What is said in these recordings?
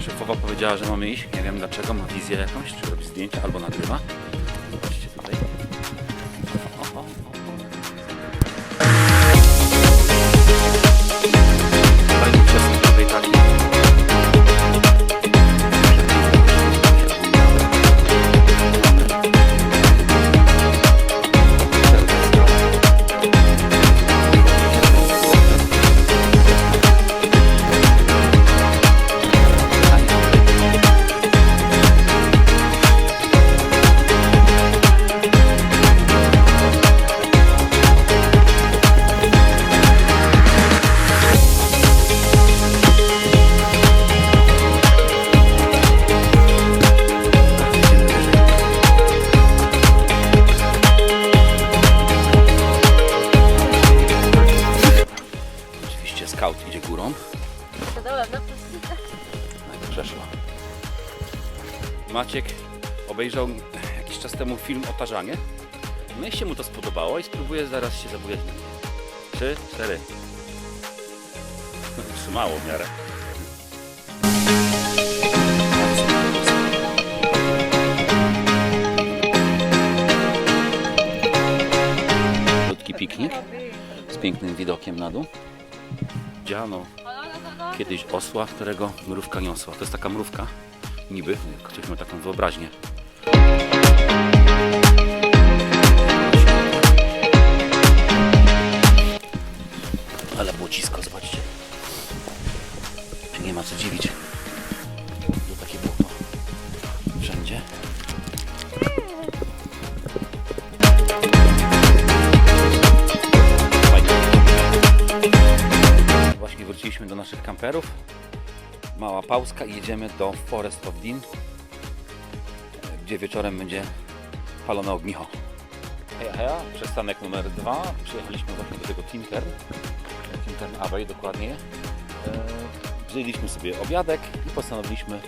Szefowa powiedziała, że mamy iść. Nie wiem dlaczego, ma wizję jakąś, czy robi zdjęcia albo nagrywa. Zobaczcie tutaj. No i przeszła. Maciek obejrzał jakiś czas temu film o tarzanie. No i się mu to spodobało i spróbuje zaraz się zabujać na. Trzy, cztery. Trzymało w miarę. Krótki piknik z pięknym widokiem na dół. Dziano kiedyś osła, którego mrówka niosła. To jest taka mrówka, niby, ktoś ma taką wyobraźnię. Ale błocisko, zobaczcie. Nie ma co dziwić. To takie błoto. Wszędzie. Do naszych kamperów. Mała pauska i jedziemy do Forest of Dean, gdzie wieczorem będzie palone ognicho. Heja, heja, przystanek numer dwa. Przyjechaliśmy właśnie do tego Tintern. Tintern Abbey dokładnie. E, Wzięliśmy sobie obiadek i postanowiliśmy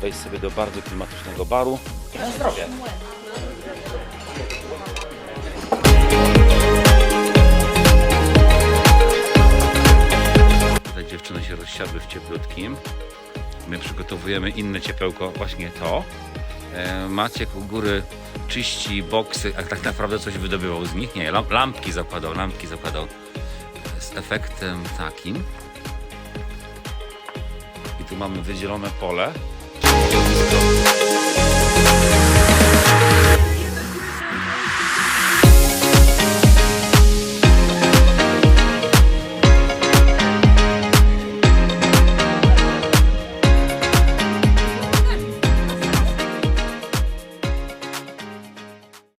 wejść sobie do bardzo klimatycznego baru. Na zdrowie. Rozsiadły w cieplutkim. My przygotowujemy inne ciepełko, właśnie to. E, Maciek u góry czyści boksy, a tak naprawdę coś wydobywał z nich. Nie, lamp, lampki zakładał, lampki zakładał z efektem takim. I tu mamy wydzielone pole.